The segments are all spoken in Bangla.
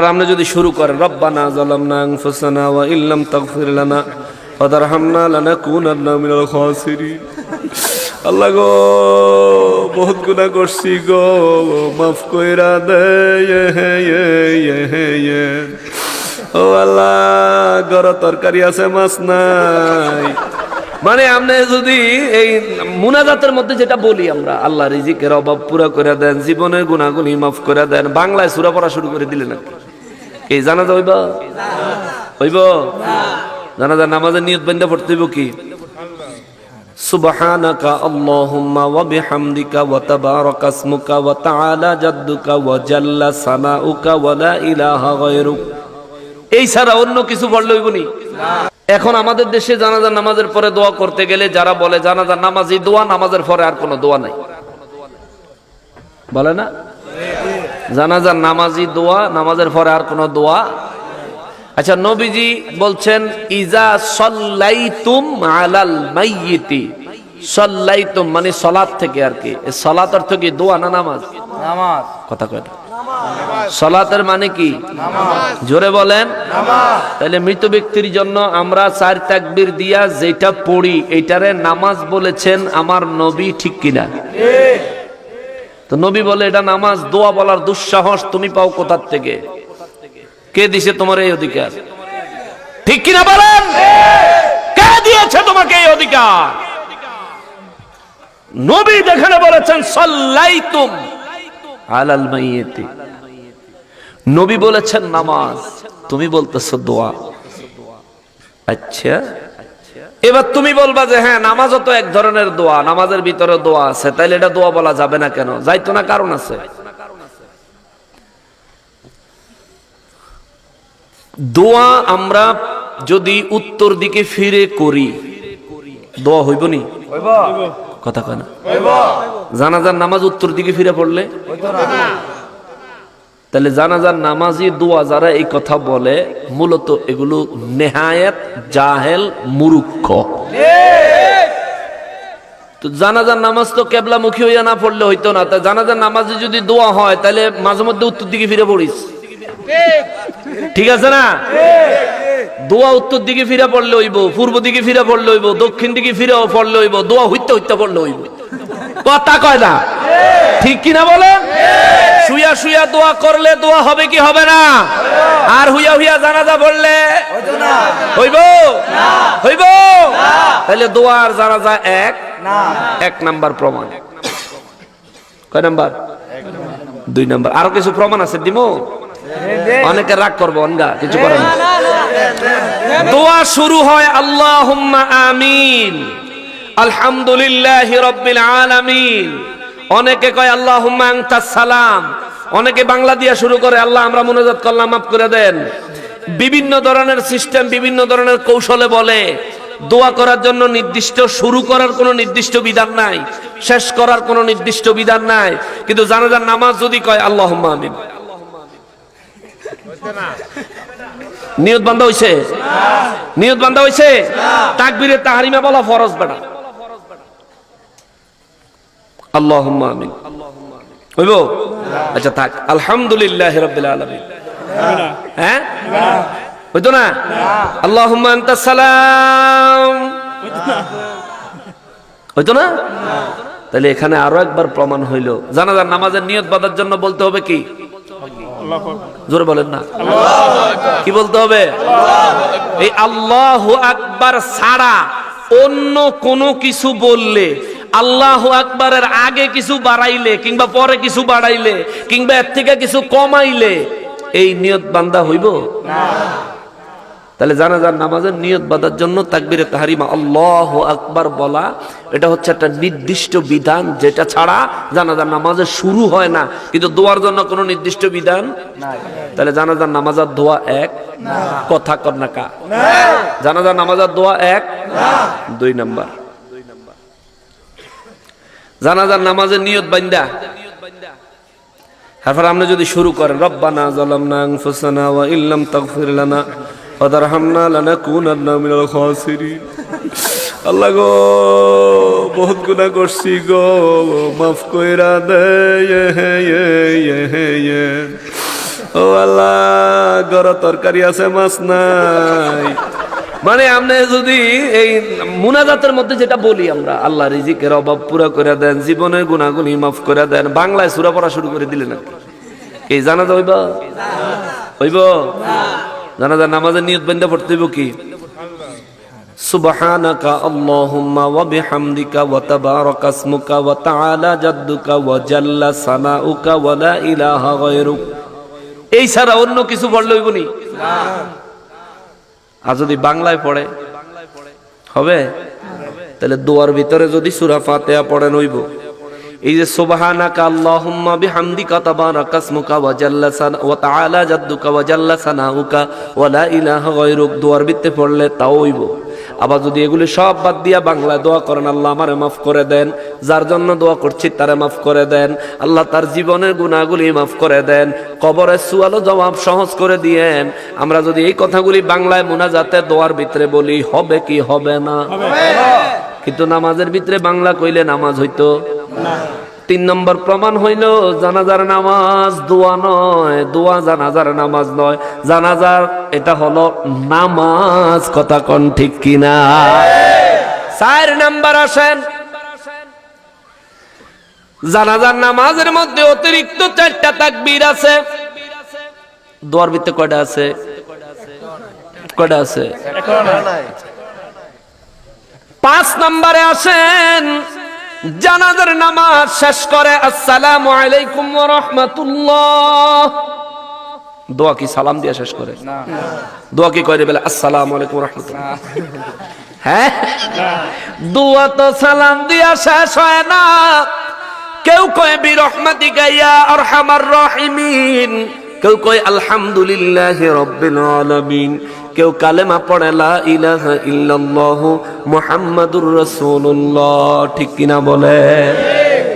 আর আমরা যদি শুরু করেন রব্বানা জালামনা আনফুসানা ওয়া ইল্লাম তাগফির লানা ওয়া তারহামনা লানাকুনান্না মিনাল খাসিরিন আল্লাহ গো, বহুত গুনাহ করছি গো, মাফ কইরা দে হে হে ইয়ে। ও আল্লাহ গর তরকারি আছে, মাছ নাই মানে আপনি যদি এই মুনাজাতের মধ্যে যেটা বলি আমরা, আল্লাহ রিজিকের অভাব পুরা করে দেন, জীবনের গুণাগুলি মাফ করে দেন, বাংলায় সুরা পড়া শুরু করে দিলেন আর। এই জানাজা হইব? হইব? জানাজা নামাজের নিয়ত বেন্দা পড়তে হইব কি? তাবারাকা ইসমুকা ওয়া তাআলা জাদ্দুকা ওয়া জাল্লা সানাউকা ওয়া লা ইলাহা গায়রুক। এই ছাড়া অন্য কিছু পড়লে হইব নি? এখন আমাদের দেশে জানাজার নামাজের পরে দোয়া করতে গেলে যারা বলে জানাজার নামাজই দোয়া, নামাজের পরে আর কোনো দোয়া নাই। বলে না? জানাজার নামাজি দোয়া নামাজের পরে আর কোনো দোয়া? আচ্ছা নবীজি বলছেন ইজা সল্লাইতুম আলাল মাইয়িতি। সল্লাইতুম মানে সলাত থেকে আর কি। সলাত অর্থ কি দোয়া না নামাজ? নামাজ। কথা কয়। সলাতের মানে কি? জোরে বলেন। তাহলে মৃত ব্যক্তির জন্য আমরা চার তাকবির দিয়া যেটা পড়ি এইটারে নামাজ বলেছেন আমার নবী ঠিক কিনা? তো নবী বলে, এটা নামাজ, দোয়া বলার দুঃসাহস তুমি পাও কোথার থেকে? কে দিছে তোমার এই অধিকার? ঠিক কিনা বলেন? কে দিয়েছে তোমাকে এই অধিকার? নবী যেখানে বলেছেন, সাল্লাইতুম আলাল মাইয়িতি। নবী বলেছেন, নামাজ। তুমি বলতেছো, দোয়া। আচ্ছা এবার তুমি বলবা যে হ্যাঁ নামাজও তো এক ধরনের দোয়া নামাজের ভিতরে দোয়া আছে তাইলে এটা দোয়া বলা যাবে না কেন? যাইতো না কারণ আছে। দোয়া আমরা যদি উত্তর দিকে ফিরে করি দোয়া হইব নি? কথা কয় না? জানাজার নামাজ উত্তর দিকে ফিরে পড়লে? তাহলে জানাজার নামাজি দোয়া যারা এই কথা বলে, মূলত এগুলো নেহায়েত জাহেল মুরুক্ষ জানাজার নামাজ তো কেবলামুখী হইয়া না পড়লে হইতো না। তা জানাজার নামাজে যদি দোয়া হয়, তাহলে মাঝে মধ্যে উত্তর দিকে ফিরে পড়িস। ঠিক আছে না? দোয়া উত্তর দিকে ফিরে পড়লে হইব, পূর্ব দিকে ফিরে পড়লে হইব, দক্ষিণ দিকে ফিরে পড়লে হইব, দোয়া হইতে হইতে পড়লে হইব। কথা কয় না। ঠিক কিনা বলেন শুয়া শুয়া দোয়া করলে দোয়া হবে কি হবে না? আর হুইয়া হুইয়া জানাজা না হইব? হইব? তাহলে দোয়া আর জানাজা এক। এক নাম্বার প্রমাণ। কয় নাম্বার? দুই নাম্বার। আরও কিছু প্রমাণ আছে দিমো? অনেকে রাগ করব, অনগা, কিছু করে না দোয়া শুরু হয়, আল্লাহুম্মা আমিন। আলহামদুলিল্লাহি রাব্বিল আলামিন। অনেকে কয় আনতাস সালাম। অনেকে বাংলা দিয়া শুরু করে, আল্লাহ, আমরা মুনাজাত করলাম, মাফ করে দেন। বিভিন্ন ধরনের সিস্টেম, বিভিন্ন ধরনের কৌশলে বলে। দোয়া করার জন্য নির্দিষ্ট, শুরু করার কোনো নির্দিষ্ট বিধান নাই, শেষ করার কোনো নির্দিষ্ট বিধান নাই। কিন্তু জানাজার নামাজ যদি কয়, আল্লাহুম্মা আমিন। নিয়ত বান্ধা হইছে? নিয়ত বান্ধা হইছে? তাকবীরে তাহারিমা বলা ফরজ বেটা। আচ্ছা থাক। হ্যাঁ? না? আনতাস সালাম। তাহলে এখানে আরও একবার প্রমাণ হইল। জানাজার নামাজের নিয়ত বাঁধার জন্য বলতে হবে কি? জোরে বলেন না। কি বলতে হবে? এই আল্লাহ আকবার ছাড়া অন্য কোনো কিছু বললে আল্লাহ আকবরের আগে কিছু বাড়াইলে কিংবা পরে কিছু বাড়াইলে কিংবা এর থেকে কিছু কমাইলে এই নিয়ত বান্দা হইব? তাহলে জানাজার নামাজের নিয়ত বাঁধার জন্য তাকবিরে তাহারিমা আল্লাহ আকবার বলা এটা হচ্ছে একটা নির্দিষ্ট বিধান যেটা ছাড়া জানাজার নামাজের শুরু হয় না। কিন্তু দোয়ার জন্য কোনো নির্দিষ্ট বিধান তাহলে জানাজার নামাজার দোয়া এক কথা কন্যাকা জানাজার নামাজার দোয়া এক দুই নাম্বার। জানাজার নামাজের নিয়ত বান্দা তারপর আপনি যদি শুরু করেন, রব্বানা জালামনা আনফুসানা ওয়া ইল্লাম তাগফির লানা ওয়া তারহামনা লানাকুনান্না মিনাল খাসিরিন। আল্লাহ গো, বহুত গুনাহ করছি গো, মাফ কইরা দে ইয়ে হে হে ইয়ে। ও আল্লাহ, গর তরকারি আছে, মাছ নাই। মানে আপনি যদি এই মুনাজাতের মধ্যে যেটা বলি আমরা আল্লাহ রিজিকের অভাব পুরা করে দেন জীবনের গুণাগুলি মাফ করে দেন বাংলায় সুরা পড়া শুরু করে দিলেন আর কি। এই জানা হইব হইব জানা যায় নামাজের নিয়ত বেন্দা পড়তে হইব কি سبحانك اللهم وبحمدك وتبارك اسمك وتعالى جدك وجل ثناؤك ولا إله غيرك এই ছাড়া অন্য কিছু পড়লে হইব নি আর যদি বাংলায় পড়ে, হবে? তাহলে দোয়ার ভিতরে যদি সুরা ফাতিহা পড়েন হইব এই যে সুবহানাকা আল্লাহুম্মা বিহামদিকা তাবারাকা ইসমুকা ওয়া জাল্লা সানা ওয়া তাআলা জাদ্দুকা ওয়া জাল্লা সানাউকা ওয়া লা ইলাহা গায়রুক। দোয়ার ভিতরে পড়লে তাও হইব। আবার যদি এগুলি সব বাদ দিয়া বাংলায় দোয়া করেন আল্লাহ আমারে মাফ করে দেন। যার জন্য দোয়া করছি তারে মাফ করে দেন। আল্লাহ তার জীবনের গুণাগুলি মাফ করে দেন। কবরের সুয়ালো জবাব সহজ করে দিয়েন। আমরা যদি এই কথাগুলি বাংলায় মোনাজাতে দোয়ার ভিতরে বলি হবে কি হবে না? কিন্তু নামাজের ভিতরে বাংলা কইলে নামাজ হইতো? তিন নম্বর প্রমাণ হইল, জানাজার নামাজ দোয়া নয়। দোয়া জানাজার নামাজ নয়। জানাজার, এটা হলো নামাজ, কথা কোন ঠিক কিনা? চার নাম্বার আসেন। জানাজার নামাজের মধ্যে অতিরিক্ত চারটা তাকবীর আছে। দোয়ার ভিতরে কয়টা আছে? কয়টা আছে? পাঁচ নম্বরে আসেন। জানাজার নামাজ শেষ করে আসসালামু আলাইকুম ওয়া রাহমাতুল্লাহ। দোয়া কি সালাম দিয়ে শেষ করে? দোয়া কি করে বলে আসসালামু আলাইকুম ওয়া রাহমাতুল্লাহ। হ্যাঁ? দোয়া তো সালাম দিয়া শেষ হয় না। কেউ কয় বি রহমাতিকা ইয়া আরহামার রাহিমিন। কেউ কয় আলহামদুলিল্লাহ রব্বিল আলামিন। কেউ কালেমা পড়ে, লা ইলাহা ইল্লাল্লাহ মুহাম্মাদুর রাসূলুল্লাহ ঠিক কিনা বলে?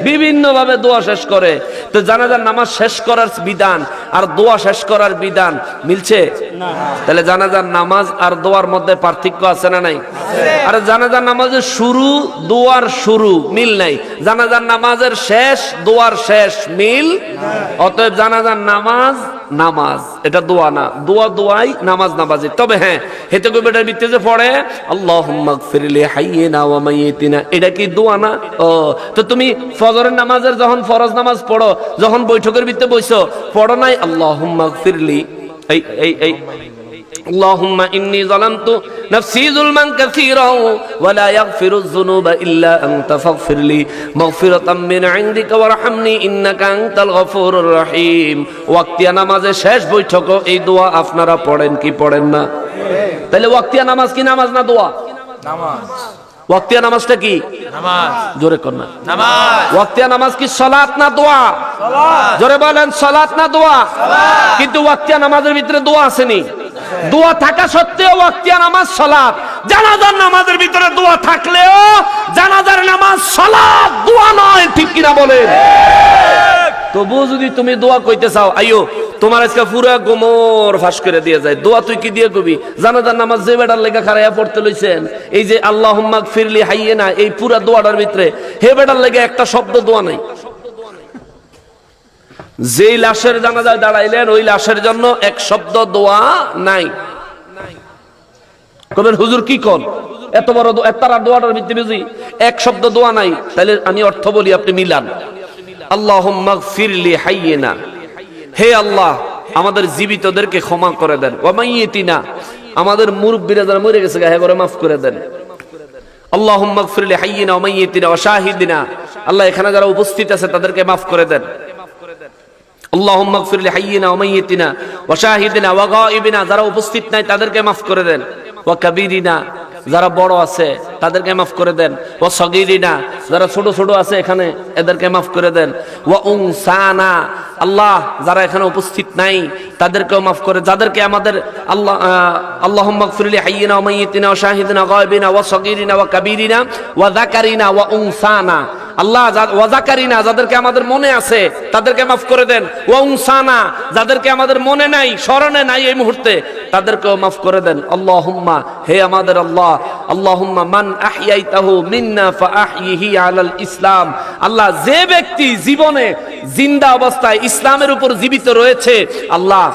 বিভিন্ন ভাবে দোয়া শেষ করে। তো জানাজার নামাজ শেষ করার বিধান আর দোয়া শেষ করার বিধান মিলছে? তাহলে জানাজার নামাজ আর দোয়ার মধ্যে পার্থক্য আছে না নাই? আর জানাজার নামাজের শুরু দোয়ার শুরু মিল নাই। জানাজার নামাজের শেষ দোয়ার শেষ মিল অতএব জানাজার নামাজ নামাজ। এটা দোয়া না। দোয়া দোয়াই নামাজ নামাজি। তবে হ্যাঁ হেতে কবি এটার ভিত্তি যে পড়ে আল্লাহুম্মা গফিরলি হাইয়িনা ওয়া মাইয়িতিনা এটা কি দোয়া না? ও তো তুমি ফজরের নামাজের যখন ফরজ নামাজ পড়ো যখন বৈঠকের ভিতরে বইছো পড়ো নাই আল্লাহুম্মা গফিরলি এই এই এই اللهم إني ظلمت نفسي ظلما كثيرا ولا يغفر الذنوب إلا أنت فاغفر لي مغفرة من عندك وارحمني إنك أنت الغفور الرحيم ওয়াক্তিয়া নামাজে শেষ বৈঠক এই দোয়া আপনারা পড়েন কি পড়েন না তাহলে ওয়াক্তিয়া নামাজ কি নামাজ না দোয়া নামাজ ওয়াক্তিয়া নামাজটা কি? নামাজ। জোরে কর না। নামাজ। ওয়াক্তিয়া নামাজ কি সালাত না দোয়া? জোরে বলেন সালাত না দোয়া? কিন্তু ওয়াক্তিয়া নামাজের ভিতরে দোয়া আসেনি দোয়া থাকা সত্ত্বেও ওয়াক্তিয়া নামাজ সালাত। জানাজার নামাজের ভিতরে দোয়া থাকলেও জানাজার নামাজ সালাত দোয়া নয় ঠিক কিনা বলেন? তবুও যদি তুমি দোয়া কইতে চাও আইও তোমার আজকে পুরা গোমর ফাঁস করে দিয়ে যায়। দোয়া তুই কি দিয়ে কবি জানাজার নামাজ যে বেটার লেখা খারাইয়া পড়তে লইছেন, এই যে আল্লাহ ফিরলি হাইয়ে না, এই পুরা দোয়াটার ভিতরে হে বেটার লেগে একটা শব্দ দোয়া নাই। যেই লাশের জানাজায় দাঁড়াইলেন, ওই লাশের জন্য এক শব্দ দোয়া নাই। কবেন, হুজুর কি কন? এত বড় তারা দোয়াটার ভিত্তি বুঝি, এক শব্দ দোয়া নাই। তাহলে আমি অর্থ বলি, আপনি মিলান। আল্লাহ ফিরলি হাইয়েনা হে আল্লাহ, আমাদের জীবিতদেরকে ক্ষমা করে দেন। ওমাইয়েতিনা আমাদের মুরব্বীরা যারা মরে গেছে হে করে মাফ করে দেন। আল্লাহ ফিরলি হাইয়েনা ওমাইয়েতিনা ও শাহিদিনা, আল্লাহ এখানে যারা উপস্থিত আছে তাদেরকে মাফ করে দেন। আল্লাহুম্মা গফির লিহাইয়িনা ওয়া মাইয়িতিনা ওয়া ওয়া গায়িবিনা, যারা উপস্থিত নাই তাদেরকে মাফ করে দেন। ওয়া কাবীরিনা যারা বড় আছে, তাদেরকে মাফ করে দেন। ও সগিরিনা, যারা ছোট ছোট আছে এখানে, এদেরকে মাফ করে দেন। ওয়া না আল্লাহ, যারা এখানে উপস্থিত নাই, তাদেরকেও মাফ করে, যাদেরকে আমাদের আল্লাহ আল্লাহ গফির ও মাইয়িতিনা ওয়া শাহিদিনা ও ওয়া সগীরিনা ওয়া কাবীরিনা ওয়া যাকারিনা ওয়া উনসানা। আল্লাহ ওয়াজাকারিনা যাদেরকে আমাদের মনে আছে, তাদেরকে মাফ করে দেন। ওয়াউসানা যাদেরকে আমাদের মনে নাই, স্মরণে নাই এই মুহূর্তে, তাদেরকেও মাফ করে দেন। আল্লাহুম্মা, হে আমাদের আল্লাহ, আল্লাহুম্মা মান আহইয়াইতাহু মিন্না ফাআহইহি আলাল ইসলাম। আল্লাহ যে ব্যক্তি জীবনে জিন্দা অবস্থায় ইসলামের উপর জীবিত রয়েছে, আল্লাহ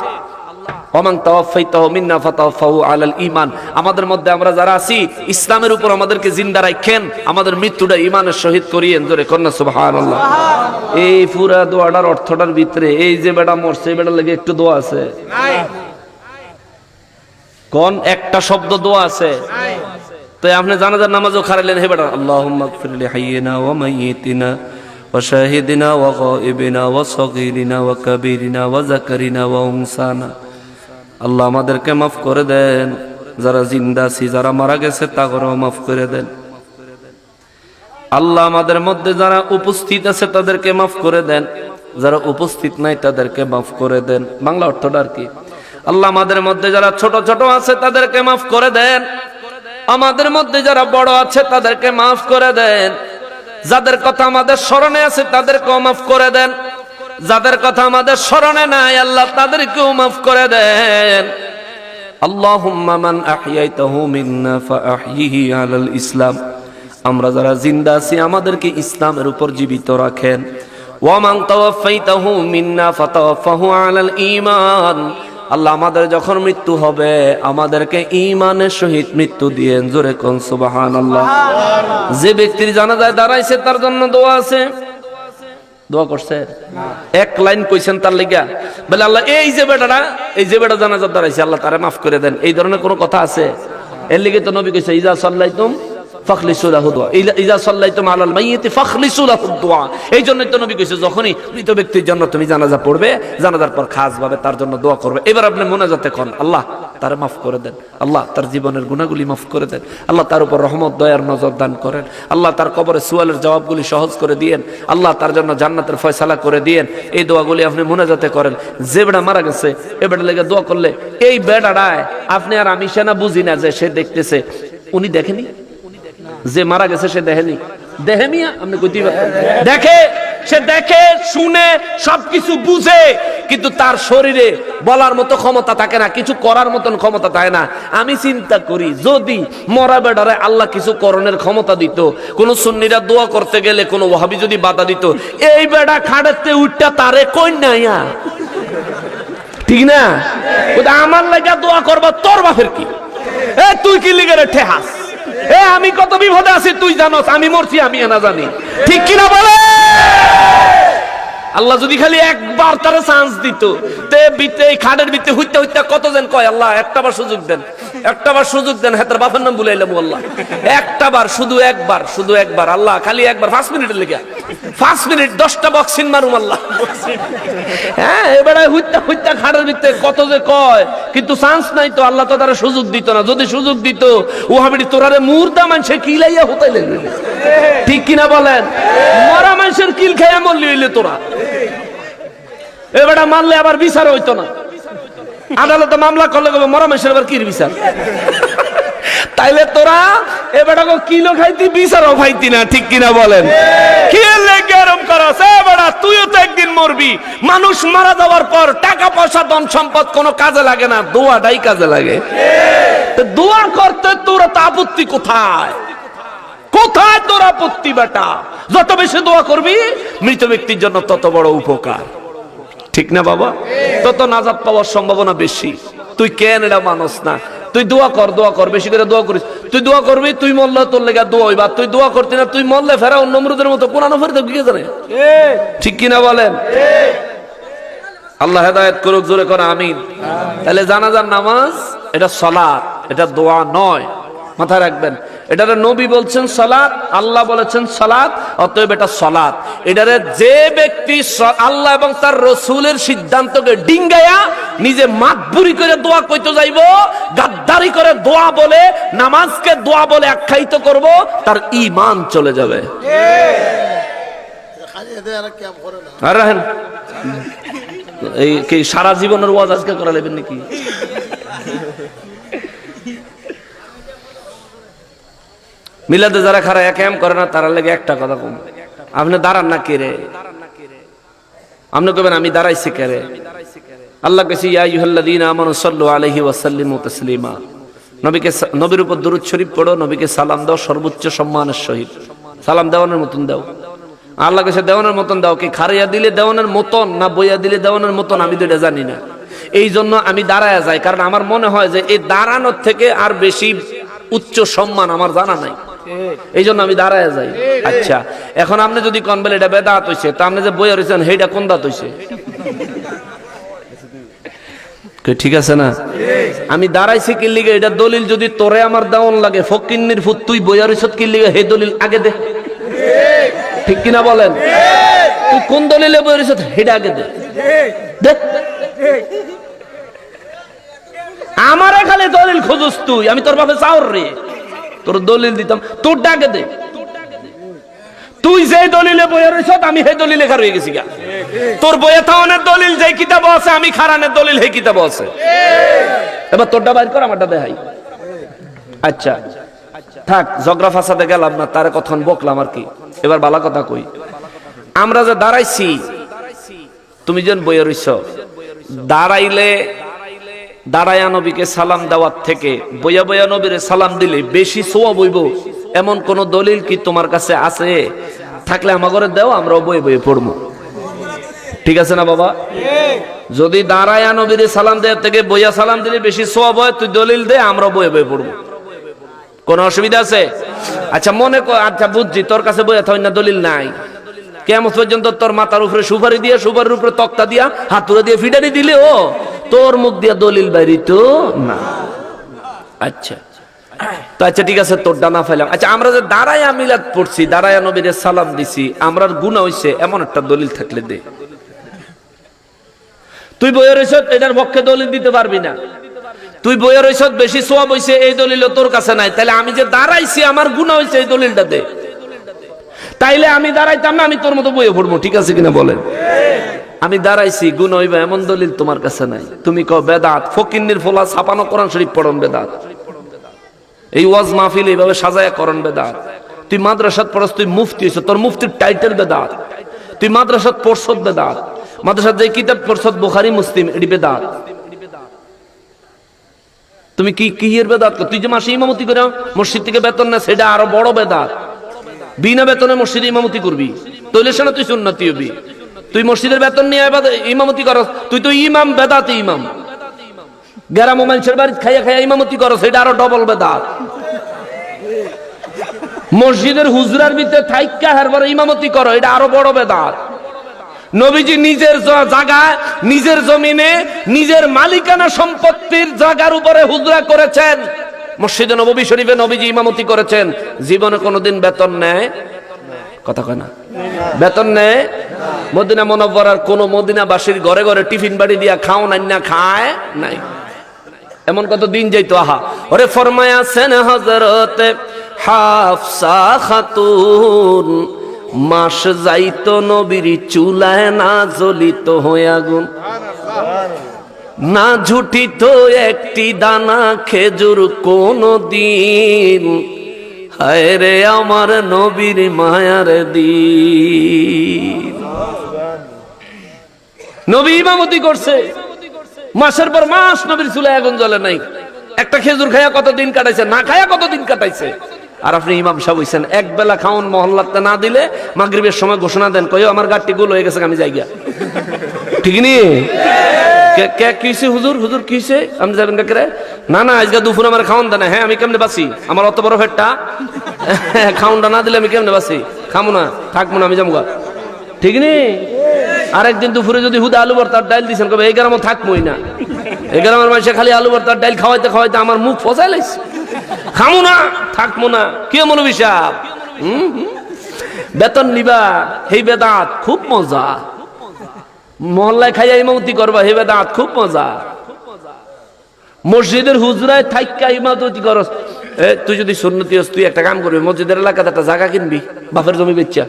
ওমান তাওয়াফাইতাহু মিন্না ফাতাওয়াফাহু আলাল ঈমান। আমাদের মধ্যে আমরা যারা আছি ইসলামের উপর আমাদেরকে জিন্দা রাখেন আমাদের মৃত্যুটা ঈমানের সহিত করিয়েন। জোরে কন্যা সুবহানাল্লাহ। এই পুরা দোয়াটার অর্থটার ভিতরে এই যে বেটা মরছে এই বেটার লাগে একটু দোয়া আছে। কোন একটা শব্দ দোয়া আছে? তো আপনি জানাজার নামাজও খারাইলেন হে বেটা। আল্লাহুম্মা গফিরলি হাইয়িনা ওয়া মাইয়িতিনা ওয়া শাহিদিনা ওয়া গায়িবিনা ওয়া সগীরিনা আল্লাহ আমাদেরকে মাফ করে দেন। যারা জিন্দা আছি, যারা মারা গেছে তা করে মাফ করে দেন। আল্লাহ আমাদের মধ্যে যারা উপস্থিত আছে, তাদেরকে মাফ করে দেন। যারা উপস্থিত নাই, তাদেরকে মাফ করে দেন। বাংলা অর্থটা আর কি? আল্লাহ আমাদের মধ্যে যারা ছোট ছোট আছে, তাদেরকে মাফ করে দেন। আমাদের মধ্যে যারা বড় আছে, তাদেরকে মাফ করে দেন। যাদের কথা আমাদের স্মরণে আছে, তাদেরকেও মাফ করে দেন। যাদের কথা আমাদের স্মরণে নাই আল্লাহ তাদেরকেও মাফ করে দেন। আল্লাহুম্মা মান আহইয়াইতাহু মিন্না ফাআহইহি আলাল ইসলাম। আমরা যারা জিন্দা আছি আমাদেরকে ইসলামের উপর জীবিত রাখেন। ওয়ামান তাওয়াফাইতাহু মিন্না ফাতাওয়াফাহু আলাল ঈমান। আল্লাহ আমাদের যখন মৃত্যু হবে আমাদেরকে ইমানের সহিত মৃত্যু দিয়েন। জোরে কোন সুবহানাল্লাহ। যে ব্যক্তির জানা জানাজায় দাঁড়াইছে তার জন্য দোয়া আছে। দোয়া করছে? এক লাইন কইছেন তার লিগা। বলে আল্লাহ, এই যে বেটাটা এই যে বেটা জানাজার দাঁড়াইছে, আল্লাহ তারা মাফ করে দেন। এই ধরনের কোনো কথা আছে? এর লিগে তো নবী কইছে, ইজা সাল্লাইতুম ফাখলিসু এই জন্যই তো নবী কইছে, যখনই মৃত জানাজা পড়বে, জানাজার পর খাস ভাবে তার জন্য দোয়া করবে। এবার আপনি মোনাজাতে কোন আল্লাহ, তারে মাফ করে দেন। আল্লাহ, তার জীবনের গুণাগুলি মাফ করে দেন। আল্লাহ, তার উপর রহমত, দয়ার নজর দান করেন। আল্লাহ, তার কবরে সুয়ালের জবাবগুলি সহজ করে দিয়েন। আল্লাহ, তার জন্য জান্নাতের ফয়সালা করে দিয়েন। এই দোয়াগুলি আপনি মোনাজাতে করেন। যে বেড়া মারা গেছে, এ বেড়া লেগে দোয়া করলে, এই বেড়াটায় আপনি আর আমি সেনা বুঝি না যে সে দেখতেছে। উনি দেখেনি? যে মারা গেছে সে দেখেনি দেখে মিয়া? আপনি পারবেন। দেখে, সে দেখে, শুনে, সবকিছু বুঝে, কিন্তু তার শরীরে বলার মতো ক্ষমতা থাকে না, কিছু করার মতন ক্ষমতা থাকে না। আমি চিন্তা করি, যদি মরা বেডারে আল্লাহ কিছু করণের ক্ষমতা দিত, কোন সুন্নিরা দোয়া করতে গেলে, কোন ওহাবি যদি বাধা দিত, এই বেড়া খাড়েতে উঠটা তারে কই ঠিক না? আমার লাগা দোয়া করবা, তোর বাপের কি? এ, তুই কি লিগে রে ঠেহাস? এ, আমি কত বিপদে আছি, তুই জানোস, আমি মরছি, আমি না জানি। ঠিক কিনা বলে? আল্লাহ যদি খালি একবার তারা চান্স দিত বিতে খাটের ভিতরে হইতে হইতে কতজন কয়, আল্লাহ, একটা বার সুযোগ দেন, একটা বার সুযোগ দেন হ্যাঁ তার বাপের নাম বুলাইলাম আল্লাহ একটা বার, শুধু একবার শুধু একবার, আল্লাহ, খালি একবার, পাঁচ মিনিটের লেগে। পাঁচ মিনিট, দশটা বক্সিন মারুম, আল্লাহ। হ্যাঁ এবারে হুইত্যা হুইত্যা খাটের ভিতরে কত যে কয়, কিন্তু চান্স নাই তো, আল্লাহ তো তারা সুযোগ দিত না। যদি সুযোগ দিত ও হাবিড়ি তোরারে মুর্দা মানুষে কিলাইয়া হতাইলেন। ঠিক কিনা বলেন? মরা মানুষের কিল হইলে তোরা? এবারে মারলে আবার বিচার হইতো না। আদালতে মামলা করলে কবে মরা আবার কির বিচার? তাইলে তোরা এবারে কিলো খাইতি, বিচারও খাইতি না, ঠিক কিনা বলেন? মরবি। মানুষ মারা যাওয়ার পর টাকা পয়সা সম্পদ কোনো কাজে লাগে না কাজে লাগে। তোর কোথায়? কোথায় তোর আপত্তি বেটা? যত বেশি দোয়া করবি, মৃত ব্যক্তির জন্য তত বড় উপকার। ঠিক না বাবা? তত নাজাত পাওয়ার সম্ভাবনা বেশি। তুই কেন এটা মানুষ না? তুই দোয়া কর দোয়া কর, বেশি করে দোয়া করিস। তুই দোয়া করবি, তুই মরলে তোর লেগে দোয়া হইবা। তুই দোয়া করতি না, তুই মরলে ফেরা নমরুদের মতো কোরআন ফেরতে গিয়ে জানে? ঠিক কিনা বলেন? আল্লাহ হেদায়ত করুক, জোরে করে আমিন। তাহলে জানাজার নামাজ, এটা সলাৎ, এটা দোয়া নয়। মাথায় রাখবেন। এটারে নবী বলছেন সালাত, আল্লাহ বলেছেন সালাত, অতএব এটা সালাত। এটারে যে ব্যক্তি আল্লাহ এবং তার রসুলের সিদ্ধান্তকে ডিঙ্গায়া নিজে মাতবুরি করে দোয়া কইতে যাইব, গাদ্দারি করে দোয়া বলে, নামাজকে দোয়া বলে আখ্যায়িত করব, তার ইমান চলে যাবে। আর রাখেন, এই সারা জীবনের ওয়াজ আজকে করা নাকি? মিলাদে যারা খারা এক এম করে না, তারা লেগে একটা কথা কম। আপনি দাঁড়ান না কে রে? আপনি কবেন আমি দাঁড়াইছি কে রে? আল্লাহ কেছি ইয়া নবীকে নবীর উপর শরীফ পড়ো, নবীকে সালাম দাও, সর্বোচ্চ সম্মানের সহিত। সালাম দেওয়ানোর মতন দাও। আল্লাহ কাছে দেওয়ানের মতন দাও কি? দিলে দেওয়ানের মতন না বইয়া দিলে দেওয়ানের মতন? আমি এটা জানি না। এই জন্য আমি দাঁড়ায় যাই। কারণ আমার মনে হয় যে এই দাঁড়ানোর থেকে আর বেশি উচ্চ সম্মান আমার জানা নাই। এই জন্য আমি দাঁড়ায় যাই। আচ্ছা এখন আপনি যদি কন বলে এটা বেদাত হইছে, তা আপনি যে বইয়া রয়েছেন সেইটা কোন দাঁত হইছে? ঠিক আছে না? আমি দাঁড়াইছি কি লিগে, এটা দলিল যদি তোরে আমার দাওন লাগে, ফকিন্নির ফুট তুই বইয়া রইছত কি লিগে হে দলিল আগে দে। ঠিক কিনা বলেন? তুই কোন দলিলে বইয়া রইছত হেটা আগে দে। দে। আমারে খালি দলিল খোঁজস তুই, আমি তোর বাপে চাওর রে। তোর দলিল দিতাম তোর ডাকে দে। তুই যে দলিলে বইয়া রইছ আমি সেই দলিল লেখা রয়ে গেছি গা। তোর বইয়ে থাওয়ানের দলিল যে কিতাব আছে, আমি খারানের দলিল সেই কিতাব আছে। এবার তোরটা বাইর কর, আমারটা দেখাই। আচ্ছা থাক জগরা ফাসাদে গেলাম না, তার কখন বকলাম আর কি। এবার বালা কথা কই। আমরা যে দাঁড়াইছি, তুমি যেন বইয়ে রইছ, দাঁড়াইলে দাঁড়ায়া নবীকে সালাম দেওয়ার থেকে বইয়া বইয়া নবীরে সালাম দিলে বেশি সোয়া বইব এমন কোন দলিল কি তোমার কাছে আছে? থাকলে আমাগরে দেও, আমরাও বই বইয়ে পড়ব ঠিক আছে না বাবা? যদি দাঁড়ায়া নবীরে সালাম দেওয়ার থেকে বইয়া সালাম দিলে বেশি সোয়া বয় তুই দলিল দে আমরা বইয়ে বইয়ে পড়ব কোন অসুবিধা আছে? আচ্ছা মনে কর আচ্ছা বুঝছি, তোর কাছে বইয়া থাই না, দলিল নাই। কেমন পর্যন্ত তোর মাথার উপরে সুপারি দিয়ে, সুপারির উপরে তক্তা দিয়া হাতুড়ে দিয়ে ফিডারি দিলে ও। তোর মুখ দিয়া দলিল বাইরি তো না। আচ্ছা। তো আচ্ছা ঠিক আছে তোর ডানা ফেলাম আচ্ছা আমরা যে মিলাদ পড়ছি নবীরে সালাম দিছি, আমরার এমন একটা দলিল থাকলে দে। তুই বইয়ে রইছ এটার পক্ষে দলিল দিতে পারবি না। তুই বইয়ে রইছ বেশি সোয়াব হইছে, এই দলিল তোর কাছে নাই। তাহলে আমি যে দাঁড়াইছি, আমার গুণা হইছে, এই দলিলটা দে। তাইলে আমি দাঁড়াইতাম না, আমি তোর মতো বইয়ে পড়ব, ঠিক আছে কিনা বলেন? আমি দাঁড়াইছি, গুণ হইবা এমন দলিল তোমার কাছে নাই। তুমি কও বেদাত, ফকিন্নির ফোলা ছাপানো কোরআন শরীফ পড়ন বেদাত। এই ওয়াজ মাহফিল এইভাবে সাজায়া করন বেদাত। তুই মাদ্রাসাত পড়স তুই মুফতি হইছ, তোর মুফতির টাইটেল বেদাত। তুই মাদ্রাসাত পড়ছত বেদাত। মাদ্রাসাত যে কিতাব পড়ছত, বুখারি, মুসলিম, এটি বেদাত। তুমি কি কি এর বেদাত তুই যে মাসে ইমামতি করে মসজিদ থেকে বেতন না, সেটা আরও বড় বেদাত। বিনা বেতনে মসজিদে ইমামতি করবি। তৈলে সেনা তুই সুন্নতি হবি। তুই মসজিদের বেতন নিয়ে ইমামতি করস। তুই তো ইমাম, বেদাতে ইমাম। গ্রাম মানুষের বাড়ি খাইয়া খাইয়া ইমামতি করস, এটা আরও ডবল বেদাত। মসজিদের হুজরার ভিতরে থাইকা হারবার ইমামতি করো, এটা আরও বড় বেদাত। নবীজি নিজের জ- জায়গায় নিজের জমিনে, নিজের মালিকানা সম্পত্তির জায়গার উপরে হুজরা করেছেন। মসজিদে নবী শরীফে নবীজি ইমামতি করেছেন। জীবনে কোনোদিন বেতন নেয় কথা কয় না। বেতন নেয় মদিনা মনব্বরার কোন মদিনাবাসীর ঘরে ঘরে টিফিন বাড়ি দিয়া খাও নাই, না খায় নাই। এমন কত দিন যাইতো, আহা। ওরে ফরমায়া সেন হজরত হাফসা খাতুন। মাস যাইতো নবীর চুলায় না জ্বলিত হয়ে আগুন। না ঝুটিত একটি দানা খেজুর কোন দিন হায় রে আমার নবীর মায়ার দিন। নবী ইমামতি করছে। মাসের পর মাস নবীর চুলে আগুন জ্বলে নাই। একটা খেজুর খায়া কতদিন কাটাইছে, না খায়া কতদিন কাটাইছে? আর আপনি ইমাম সাহেব হইছেন, এক বেলা খাওন মহল্লাতে না দিলে মাগরিবের সময় ঘোষণা দেন কয়ো আমার গাড়টি গুলো হয়ে গেছে, আমি যাই গিয়া। ঠিক নি? কে কে কিসে হুজুর? হুজুর কিসে আপনি যাবেন কাকে না না, আজকে দুপুর আমার খাওয়ান দেন হ্যাঁ আমি কেমনে বাসি আমার অত বড় ফেটটা খাওনটা না দিলে আমি কেমনে বাসি খামো না থাকব না আমি যাব। ঠিক নি? আরেকদিন দুপুরে যদি হুদা আলু ভর্তার ডাইল দিছেন, কবে এই গ্রামও থাকবোই না। এই গ্রামের মানুষে খালি আলু ভর্তার ডাইল খাওয়াইতে খাওয়াইতে আমার মুখ ফসাই লাইছে। খামো না থাকব না কে মনে বিষাব বেতন নিবা সেই বেদাত, খুব মজা। মহল্লায় খাইয়া ইমামতি করবা, হে বেদাত, খুব মজা। মসজিদের হুজরায় থাইকা ইমামতি করস তুই যদি সুন্নতি হস তুই একটা কাম করবি মসজিদের এলাকাতে একটা জায়গা কিনবি বাপের জমি বেচা।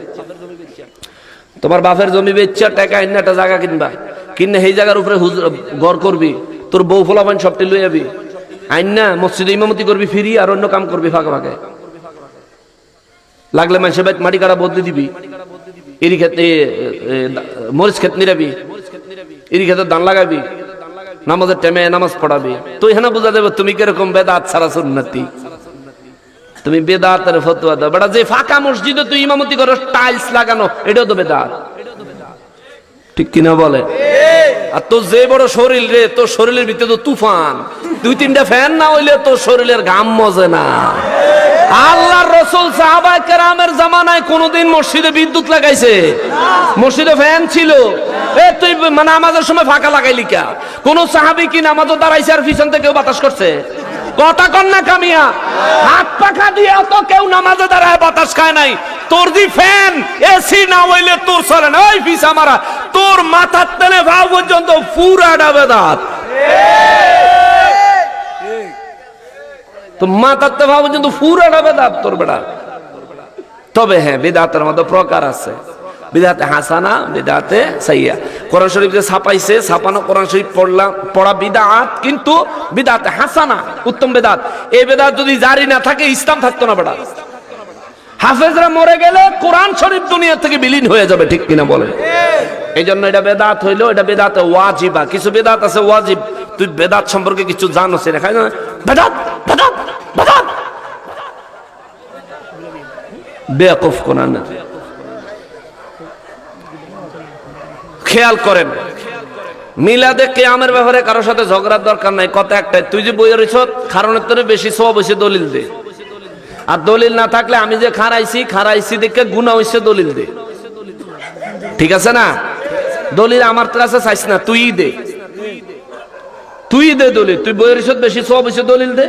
তোমার বাপের জমি বেচা টাকা আইনা একটা জায়গা কিনবা। কিনে সেই জায়গার উপরে ঘর করবি তোর বউ ফলাবান সবটি লই যাবি আইন মসজিদে ইমামতি করবি ফিরি আর অন্য কাম করবি ফাঁকে ফাঁকে। লাগলে মানুষের বাইক মাটি কাটা বদলে দিবি। এরি ক্ষেত এ, এ, মরিচ ক্ষেত নিরাবি। এরি ক্ষেতে দান লাগাবি। নামাজের টাইমে নামাজ পড়াবি। তুই হেনা বোঝা দেবে, তুমি কীরকম বেদাত ছাড়া সুন্নতি? তুমি বেদাতের ফতোয়া দাও। বেটা, যে ফাঁকা মসজিদে তুই ইমামতি করো টাইলস লাগানো, এটাও তো বেদাত। ঠিক কিনা বলে? আর তোর যে বড় শরীর রে, তোর শরীরের ভিতরে তো তুফান। দুই তিনটা ফ্যান না হইলে তোর শরীরের ঘাম মজে না। আল্লাহর সাহাবায়ে কেরামের জামানায় কোনোদিন মসজিদে বিদ্যুৎ লাগাইছে। মসজিদে ফ্যান ছিল। এ তুই মানে নামাজের সময় ফাঁকা লাগাইলি কা? কোন সাহাবি কি নামাজও দাঁড়াইছে আর পিছন থেকে বাতাস করছে? কথা কন না কামিয়া হাত পাখা দিয়ে তো কেউ নামাজে দাঁড়ায় বাতাস খায় নাই। তোর দি ফ্যান এসি না হইলে তোর চলে না। ওই পিসা মারা তোর মাথার তেলে ভাব পর্যন্ত পুরা ডাবে দাঁত। তো মাথার তেলে ভাব পর্যন্ত পুরা ডাবে দাঁত তোর বেড়া তবে হ্যাঁ বিদাতের মধ্যে প্রকার আছে। বিদাতে হাসানা, বিদাতে সাইয়া কোরআন শরীফ যে ছাপাইছে, ছাপানো কোরআন শরীফ পড়লাম পড়া বিদাত, কিন্তু বিদাতে হাসানা উত্তম বেদাত। এই বেদাত যদি জারি না থাকে, ইসলাম থাকতো না বেড়া হাফেজরা মরে গেলে কোরআন শরীফ দুনিয়া থেকে বিলীন হয়ে যাবে, ঠিক কিনা বলে এই জন্য এটা বেদাত হইল, এটা বেদাতে ওয়াজিবা। কিছু বেদাত আছে ওয়াজিব। তুই বেদাত সম্পর্কে কিছু জানো সে রেখায় না। বেদাত বেদাত। বেয়াকুফ কোরআন খেয়াল করেন, মিলাদে কেয়ামের ব্যাপারে কারোর সাথে ঝগড়ার দরকার নাই, কথা একটাই, তুই যে বই রয়েছ কারণের তোরে বেশি সব হয়েছে দলিল দে। আর দলিল না থাকলে আমি যে খারাইছি খারাইছি দেখে গুণা হয়েছে দলিল দে। ঠিক আছে না? দলিল আমার কাছে চাইছ না, তুই দে। তুই দে দলিল, তুই বইয়ের বেশি সব হয়েছে দলিল দে।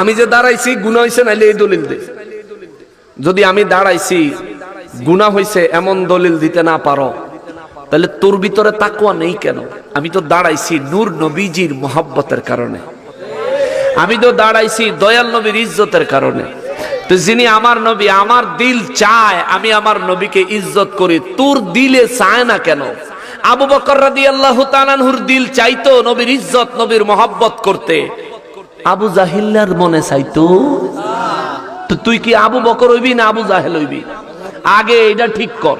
আমি যে দাঁড়াইছি গুণা হয়েছে নাইলে এই দলিল দে। যদি আমি দাঁড়াইছি গুণা হয়েছে এমন দলিল দিতে না পারো, তাহলে তোর ভিতরে তাকুয়া নেই কেন? আমি তো দাঁড়াইছি নূর নবীজির মোহাব্বতের কারণে। আমি তো দাঁড়াইছি দয়াল নবীর ইজ্জতের কারণে। তো যিনি আমার নবী, আমার দিল চায় আমি আমার নবীকে ইজ্জত করি। তোর দিলে চায় না কেন? আবু বকর রাদি আল্লাহ দিল চাইতো নবীর ইজ্জত, নবীর মোহাব্বত করতে। আবু জাহিল্লার মনে চাইতো তুই কি আবু বকর হইবি না আবু জাহেল হইবি? আগে এটা ঠিক কর।